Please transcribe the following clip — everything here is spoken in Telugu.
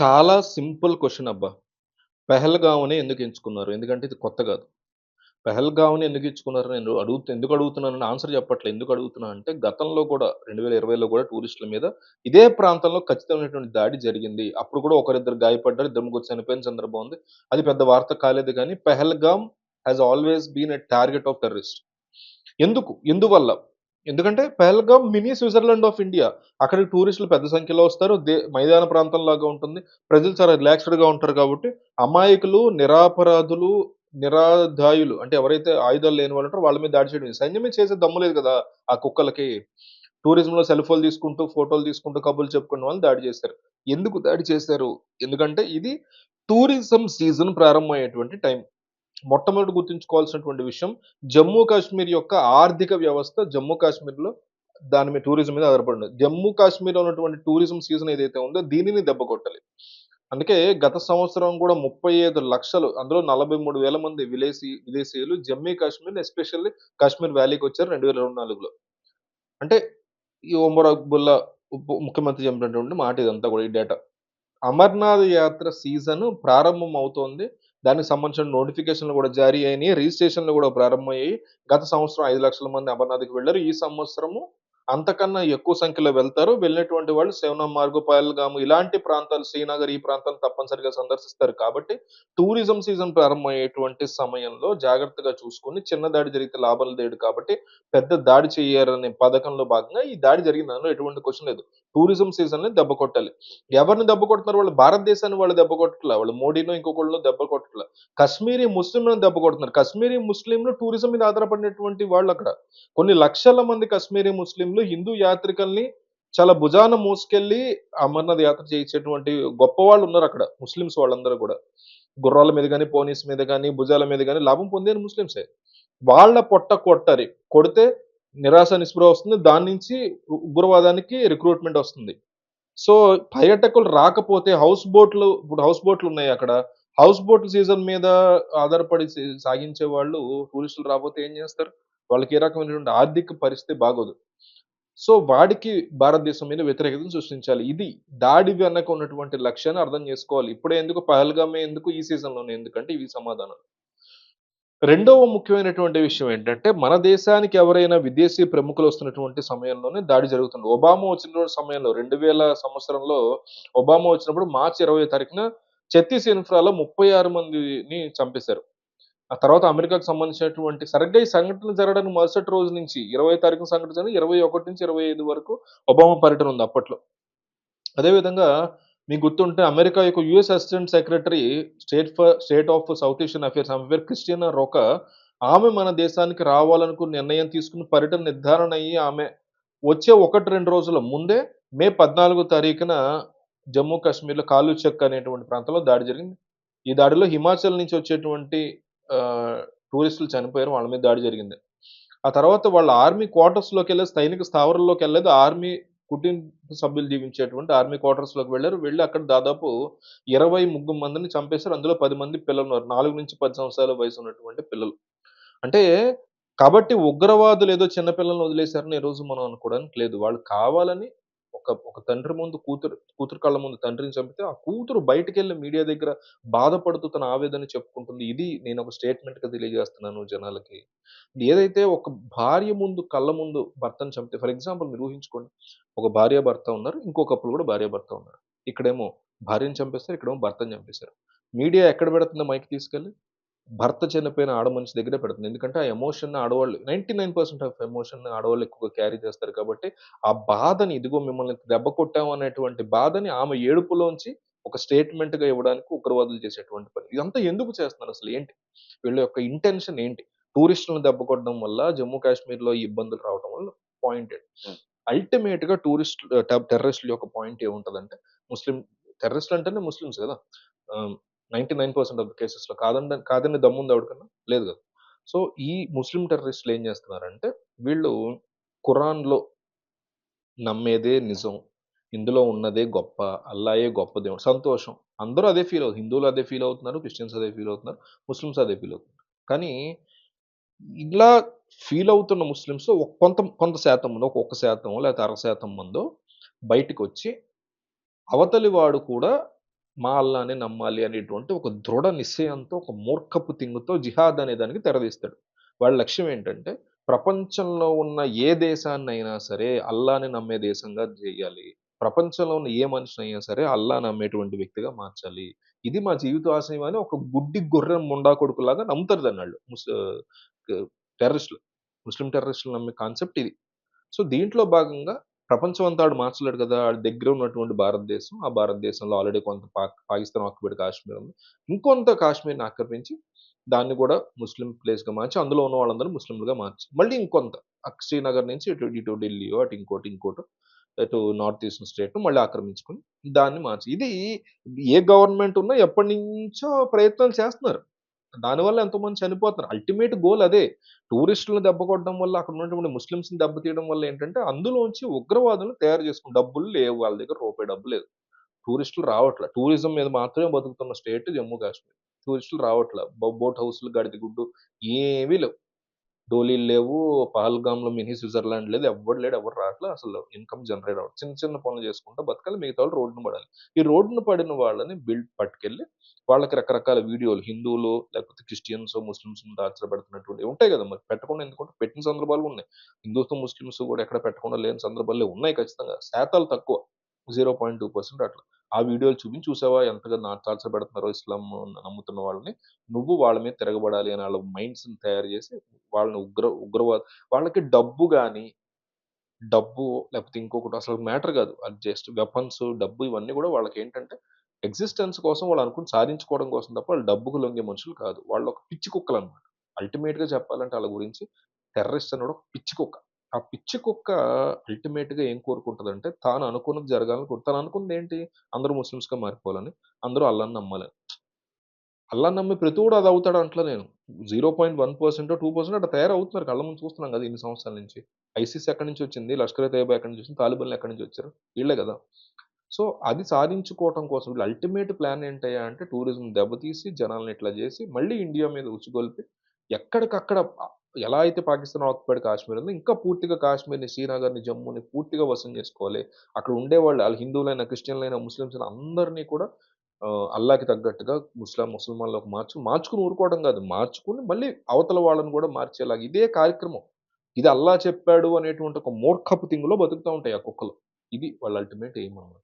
చాలా సింపుల్ క్వశ్చన్ అబ్బా! పెహల్గావ్ని ఎందుకు ఎంచుకున్నారు? ఎందుకంటే ఇది కొత్త కాదు పెహల్గావ్ని ఎందుకు ఎంచుకున్నారు నేను అడుగుతు ఎందుకు అడుగుతున్నానని ఆన్సర్ చెప్పట్లే. ఎందుకు అడుగుతున్నా అంటే గతంలో కూడా 2020లో కూడా టూరిస్టుల మీద ఇదే ప్రాంతంలో ఖచ్చితమైనటువంటి దాడి జరిగింది. అప్పుడు కూడా ఒకరిద్దరు గాయపడ్డారు. ఇద్దరు ముగ్గురు చనిపోయిన సందర్భం ఉంది. అది పెద్ద వార్త కాలేదు కానీ Pahalgam has always been a target of terrorist. ఎందుకు? ఎందువల్ల? ఎందుకంటే Pahalgam mini Switzerland of India. అక్కడికి టూరిస్టులు పెద్ద సంఖ్యలో వస్తారు. దే మైదాన ప్రాంతంలాగా ఉంటుంది. ప్రజలు చాలా రిలాక్స్‌డ్‌గా ఉంటారు కాబట్టి అమాయకులు, నిరాపరాధులు నిరాధాయులు అంటే ఎవరైతే ఆయుధాలు లేని వాళ్ళు ఉంటారో వాళ్ళ మీద దాడి చేయడం. సైన్యమే చేసే దమ్ము లేదు కదా ఆ కుక్కలకి. టూరిజంలో సెల్ఫోన్లు తీసుకుంటూ, ఫోటోలు తీసుకుంటూ, కబుర్లు చెప్పుకున్న వాళ్ళు దాడి చేశారు. ఎందుకు దాడి చేశారు? ఎందుకంటే ఇది టూరిజం సీజన్ ప్రారంభమయ్యేటువంటి టైం. మొట్టమొదటి గుర్తుంచుకోవాల్సినటువంటి విషయం జమ్మూ కాశ్మీర్ యొక్క ఆర్థిక వ్యవస్థ జమ్మూ కాశ్మీర్‌లో దాని మీద టూరిజం మీద ఆధారపడి ఉంది. జమ్మూ కాశ్మీర్‌లో ఉన్నటువంటి టూరిజం సీజన్ ఏదైతే ఉందో దీనిని దెబ్బ కొట్టాలి. అందుకే గత సంవత్సరం కూడా 35,00,000 అందులో 43,000 మంది విదేశీ విదేశీయులు జమ్మూ కాశ్మీర్ ఎస్పెషల్లీ కాశ్మీర్ వ్యాలీకి వచ్చారు 2024లో. అంటే ఈ ఒమర్ అక్బుల్లా ఉప ముఖ్యమంత్రి చెప్పినటువంటి మాట ఇదంతా కూడా ఈ డేటా. అమర్నాథ్ యాత్ర సీజన్ ప్రారంభం అవుతోంది. దానికి సంబంధించిన నోటిఫికేషన్‌లు కూడా జారీ అయినాయి. రిజిస్ట్రేషన్‌లు కూడా ప్రారంభమయ్యాయి. గత సంవత్సరం ఐదు లక్షల మంది అమర్నాథ్‌కి వెళ్ళారు. ఈ సంవత్సరము అంతకన్నా ఎక్కువ సంఖ్యలో వెళ్తారు. వెళ్ళినటువంటి వాళ్ళు శివనమార్గ్, పహల్గామ్ ఇలాంటి ప్రాంతాలు శ్రీనగర్ ఈ ప్రాంతాలు తప్పనిసరిగా సందర్శిస్తారు కాబట్టి టూరిజం సీజన్ ప్రారంభమయ్యేటువంటి సమయంలో జాగ్రత్తగా చూసుకొని చిన్న దాడి జరిగితే లాభాలు లేడు కాబట్టి పెద్ద దాడి చేయాలనే పథకంలో భాగంగా ఈ దాడి జరిగిన ఎటువంటి క్వశ్చన్ లేదు. టూరిజం సీజన్ని దెబ్బ కొట్టాలి. ఎవరిని దెబ్బ కొడుతున్నారు వాళ్ళు భారతదేశాన్ని వాళ్ళు దెబ్బ కొట్టట్లా. వాళ్ళు మోడీనో ఇంకొకళ్ళు దెబ్బ కొట్టట్లా. కశ్మీరీ ముస్లింలను దెబ్బ కొడుతున్నారు. కశ్మీరీ ముస్లింలు టూరిజం మీద ఆధారపడినటువంటి వాళ్ళు అక్కడ. కొన్ని లక్షల మంది కశ్మీరీ ముస్లింలు హిందూ యాత్రికుల్ని చాలా భుజాన మోసుకెళ్ళి అమర్నాథ్ యాత్ర చేయించేటువంటి గొప్పవాళ్ళు ఉన్నారు అక్కడ. ముస్లిమ్స్ వాళ్ళందరూ కూడా. గుర్రాల మీద కానీ పోనీస్ మీద కానీ భుజాల మీద కానీ లాభం పొందేది ముస్లిమ్సే. వాళ్ళ పొట్ట కొట్టరి కొడితే నిరాశ నిస్పృహ వస్తుంది. దాని నుంచి ఉగ్రవాదానికి రిక్రూట్‌మెంట్ వస్తుంది. సో పర్యాటకులు రాకపోతే హౌస్ బోట్‌లు ఇప్పుడు హౌస్ బోట్‌లు ఉన్నాయి అక్కడ. హౌస్ బోట్ సీజన్ మీద ఆధారపడి సాగించే వాళ్ళు టూరిస్టులు రాకపోతే ఏం చేస్తారు? వాళ్ళకి ఏ రకమైనటువంటి ఆర్థిక పరిస్థితి బాగోదు. సో వాడికి భారతదేశం మీద వ్యతిరేకతను సృష్టించాలి. ఇది దాడి వెనక ఉన్నటువంటి లక్ష్యాన్ని అర్థం చేసుకోవాలి. ఇప్పుడే ఎందుకు పహల్గామే ఎందుకు ఈ సీజన్‌లోనే ఎందుకంటే ఇవి సమాధానాలు. రెండవ ముఖ్యమైనటువంటి విషయం ఏంటంటే మన దేశానికి ఎవరైనా విదేశీ ప్రముఖులు వస్తున్నటువంటి సమయంలోనే దాడి జరుగుతుంది. ఒబామా వచ్చినటువంటి సమయంలో 2000 సంవత్సరంలో ఒబామా వచ్చినప్పుడు మార్చి 20 తారీఖున ఛత్తీస్ ఇన్ఫ్రాలో 36 మందిని చంపేశారు. ఆ తర్వాత అమెరికాకు సంబంధించినటువంటి సరిగ్గా ఈ సంఘటన జరగడానికి మరుసటి రోజు నుంచి 20 తారీఖున సంఘటన జరిగింది. 21 నుంచి 25 వరకు ఒబామా పర్యటన ఉంది అప్పట్లో. అదేవిధంగా మీకు గుర్తుంటే అమెరికా యొక్క US assistant secretary state for state of South Asian affairs ఆమె పేరు క్రిస్టినా ఆమె మన దేశానికి రావాలనుకున్న నిర్ణయం తీసుకుని పర్యటన నిర్ధారణ అయ్యి ఆమె వచ్చే 1, 2 రోజుల ముందే మే 14 తారీఖున జమ్మూ కాశ్మీర్‌లో కాలుచెక్ అనేటువంటి ప్రాంతంలో దాడి జరిగింది. ఈ దాడిలో హిమాచల్ నుంచి వచ్చేటువంటి టూరిస్టులు చనిపోయారు. వాళ్ళ మీద దాడి జరిగింది. ఆ తర్వాత వాళ్ళ ఆర్మీ క్వార్టర్స్‌లోకెళ్ళేసి సైనిక వెళ్ళేది ఆర్మీ కుటుంబ సభ్యులు జీవించేటువంటి ఆర్మీ క్వార్టర్స్‌లోకి వెళ్ళారు వెళ్ళి అక్కడ దాదాపు 23 మందిని చంపేశారు. అందులో పది మంది పిల్లలు ఉన్నారు నాలుగు నుంచి పది సంవత్సరాల వయసు ఉన్నటువంటి పిల్లలు. అంటే కాబట్టి ఉగ్రవాదులు ఏదో చిన్న పిల్లల్ని వదిలేశారని ఈ రోజు మనం అనుకోవడానికి లేదు. వాళ్ళు కావాలని ఒక ఒక తండ్రి ముందు కూతురు కూతురు కళ్ళ ముందు తండ్రిని చంపితే ఆ కూతురు బయటికెళ్ళి మీడియా దగ్గర బాధపడుతూ తన ఆవేదన చెప్పుకుంటుంది. ఇది నేను ఒక స్టేట్‌మెంట్‌గా తెలియజేస్తున్నాను జనాలకి. ఏదైతే ఒక భార్య ముందు కళ్ళ ముందు భర్తను చంపితే ఫర్ ఎగ్జాంపుల్ మీరు ఊహించుకోండి. ఒక భార్య భర్త ఉన్నారు. ఇంకో కూడా కూడా భార్యాభర్త ఉన్నారు. ఇక్కడేమో భార్యని చంపేస్తారు. ఇక్కడేమో భర్తని చంపేశారు. మీడియా ఎక్కడ పెడుతుంది మైక్ తీసుకెళ్ళి? భర్త చనిపోయిన ఆడ మనిషి దగ్గరే పెడుతుంది. ఎందుకంటే ఆ ఎమోషన్‌ని ఆడవాళ్ళు 99% ఆఫ్ ఎమోషన్‌ని ఆడవాళ్ళు ఎక్కువగా క్యారీ చేస్తారు కాబట్టి ఆ బాధని ఇదిగో మిమ్మల్ని దెబ్బ కొట్టాము అనేటువంటి బాధని ఆమె ఏడుపులోంచి ఒక స్టేట్‌మెంట్‌గా ఇవ్వడానికి ఉగ్రవాదులు చేసేటువంటి పని. ఇదంతా ఎందుకు చేస్తున్నారు అసలు ఏంటి? వీళ్ళ యొక్క ఇంటెన్షన్ ఏంటి? టూరిస్టులను దెబ్బ కొట్టడం వల్ల జమ్మూ కాశ్మీర్‌లో ఈ ఇబ్బందులు రావడం వల్ల పాయింట్ ఏంటి? హ్మ్. అల్టిమేట్‌గా టూరిస్ట్ టెర్రరిస్టుల యొక్క పాయింట్ ఏముంటదంటే ముస్లిం టెర్రరిస్టులు అంటేనే ముస్లిమ్స్ కదా! Ninety nine percent of the కేసెస్‌లో కాదండి దమ్ము ఉంది ఆవిడకన్నా లేదు కదా! సో ఈ ముస్లిం టెర్రరిస్టులు ఏం చేస్తున్నారంటే వీళ్ళు ఖురాన్‌లో నమ్మేదే నిజం. ఇందులో ఉన్నదే గొప్ప. అల్లాయే గొప్ప దేవుడు. సంతోషం. అందరూ అదే ఫీల్ అవుతుంది హిందువులు అదే ఫీల్ అవుతున్నారు. క్రిస్టియన్స్ అదే ఫీల్ అవుతున్నారు. ముస్లిమ్స్ అదే ఫీల్ అవుతున్నారు. కానీ ఇలా ఫీల్ అవుతున్న ముస్లిమ్స్ కొంత కొంత శాతం మందో, ఒక్కొక్క శాతం లేకపోతే అర శాతం మందో బయటికొచ్చి అవతలి వాడు కూడా మా అల్లానే నమ్మాలి అనేటువంటి ఒక దృఢ నిశ్చయంతో ఒక మూర్ఖపు తింగుతో జిహాద్ అనే దానికి తెరదీస్తాడు. వాళ్ళ లక్ష్యం ఏంటంటే ప్రపంచంలో ఉన్న ఏ దేశాన్నైనా సరే అల్లాని నమ్మే దేశంగా చేయాలి. ప్రపంచంలో ఉన్న ఏ మనిషిని అయినా సరే అల్లా నమ్మేటువంటి వ్యక్తిగా మార్చాలి. ఇది మా జీవిత ఆశయం అని ఒక గుడ్డి గొర్రె ముండా కొడుకులాగా నమ్ముతారు అన్నాళ్ళు వాళ్ళు. ముస్ టెర్రరిస్టులు. ముస్లిం టెర్రరిస్టులు నమ్మే కాన్సెప్ట్ ఇది. సో దీంట్లో భాగంగా ప్రపంచం అంతా ఆడు మార్చలేడు కదా. ఆడి దగ్గర ఉన్నటువంటి భారతదేశం ఆ భారతదేశంలో ఆల్రెడీ కొంత పాక్ పాకిస్తాన్ ఆక్యుపైడ్ కాశ్మీర్ ఉంది. ఇంకొంత కాశ్మీర్ని ఆక్రమించి దాన్ని కూడా ముస్లిం ప్లేస్గా మార్చి అందులో ఉన్న వాళ్ళందరూ ముస్లింలుగా మార్చి మళ్ళీ ఇంకొంత. శ్రీనగర్ నుంచి ఇటు ఇటు ఢిల్లీ అటు ఇంకోటి ఇంకోటి అటు నార్త్ ఈస్టర్న్ స్టేట్ మళ్ళీ ఆక్రమించుకొని దాన్ని మార్చి. ఇది ఏ గవర్నమెంట్ ఉన్నా ఎప్పటి నుంచో ప్రయత్నాలు చేస్తున్నారు. దానివల్ల ఎంతోమంది చనిపోతున్నారు. అల్టిమేట్ గోల్ అదే. టూరిస్టులను దెబ్బ కొట్టడం వల్ల అక్కడ ఉన్నటువంటి ముస్లిమ్స్ని దెబ్బతీయడం వల్ల ఏంటంటే అందులోంచి ఉగ్రవాదులు తయారు చేసుకుని డబ్బులు లేవు. వాళ్ళ దగ్గర రూపాయి డబ్బు లేదు. టూరిస్టులు రావట్లే. టూరిజం మీద మాత్రమే బతుకుతున్న స్టేట్ జమ్మూ కాశ్మీర్. టూరిస్టులు రావట్లే. బోట్ హౌస్లు గడిది గుడ్డు ఏమీ లేవు. డోలీలు లేవు పహల్గామ్లో మినీ స్విట్జర్లాండ్ లేదు ఎవరు లేడు ఎవరు రావట్లే అసలు ఇన్కమ్ జనరేట్ అవ్వదు చిన్న చిన్న పనులు చేసుకుంటూ బతకాలి మిగతా వాళ్ళు రోడ్డును పడాలి. ఈ రోడ్డును పడిన వాళ్ళని బిల్డ్ పట్టుకెళ్ళి వాళ్ళకి రకరకాల వీడియోలు హిందువులు లేకపోతే క్రిస్టియన్స్ ముస్లిమ్స్ దాచబడుతున్నటువంటి ఉంటాయి కదా మరి పెట్టకుండా ఎందుకంటే? పెట్టిన సందర్భాలు ఉన్నాయి. హిందూస్ ముస్లిమ్స్ కూడా ఎక్కడ పెట్టకుండా లేని సందర్భాలు ఉన్నాయి ఖచ్చితంగా. శాతాలు తక్కువ జీరో పాయింట్ టూ పర్సెంట్ అట్లా. ఆ వీడియోలు చూపించి చూసావా ఎంతగా నా తాల్చబడుతున్నారో ఇస్లాం నమ్ముతున్న వాళ్ళని? నువ్వు వాళ్ళ మీద తిరగబడాలి అని వాళ్ళ మైండ్స్ని తయారు చేసి వాళ్ళని ఉగ్ర ఉగ్రవాద వాళ్ళకి డబ్బు కానీ డబ్బు లేకపోతే ఇంకొకటి అసలు మ్యాటర్ కాదు. అది జస్ట్ వెపన్స్ డబ్బు ఇవన్నీ కూడా వాళ్ళకి ఏంటంటే ఎగ్జిస్టెన్స్ కోసం వాళ్ళు అనుకుని సాధించుకోవడం కోసం తప్ప వాళ్ళు డబ్బుకు లొంగే మనుషులు కాదు. వాళ్ళు ఒక పిచ్చి కుక్కలు అనమాట అల్టిమేట్గా చెప్పాలంటే వాళ్ళ గురించి టెర్రరిస్ట్ అని ఒక పిచ్చి కుక్క. ఆ పిచ్చి కుక్క అల్టిమేట్గా ఏం కోరుకుంటుందంటే తాను అనుకున్నది జరగాలని కోరు- తను అనుకుంది ఏంటి? అందరూ ముస్లిమ్స్గా మారిపోవాలని అందరూ అల్లాని నమ్మాలని అల్లా నమ్మి ప్రతి కూడా అది అవుతాడు అంటలే నేను. Zero point one percent two percent అట్లా తయారవుతున్నారు. కళ్ళ ముందు చూస్తున్నాం కదా ఇన్ని సంవత్సరాల నుంచి. ఐసీసీ ఎక్కడి నుంచి వచ్చింది? లష్కర్ తేబా ఎక్కడి నుంచి వచ్చింది? తాలిబాన్లు ఎక్కడి నుంచి వచ్చారు? వీళ్ళే కదా. సో అది సాధించుకోవటం కోసం వీళ్ళు అల్టిమేట్ ప్లాన్ ఏంటయ్యా అంటే టూరిజం దెబ్బతీసి జనాలను ఇట్లా చేసి మళ్ళీ ఇండియా మీద ఉచ్చుగొల్పి ఎక్కడికక్కడ ఎలా అయితే పాకిస్తాన్ ఆక్యుపైడ్ కాశ్మీర్ ఉందో ఇంకా పూర్తిగా కాశ్మీర్ని శ్రీనగర్ని జమ్మూని పూర్తిగా వసం చేసుకోవాలి. అక్కడ ఉండేవాళ్ళు వాళ్ళు హిందువులైనా క్రిస్టియన్లైన ముస్లిమ్స్ అందరినీ కూడా అల్లాకి తగ్గట్టుగా ముస్లాం ముసల్మాన్లకు మార్చు మార్చుకుని ఊరుకోవడం కాదు. మార్చుకుని మళ్ళీ అవతల వాళ్ళని కూడా మార్చేలాగా ఇదే కార్యక్రమం. ఇది అల్లా చెప్పాడు అనేటువంటి ఒక మూర్ఖపు తింగులో బతుకుతూ ఉంటాయి ఆ కుక్కలు. ఇది వాళ్ళ అల్టిమేట్ ఎయిమ్ అనమాట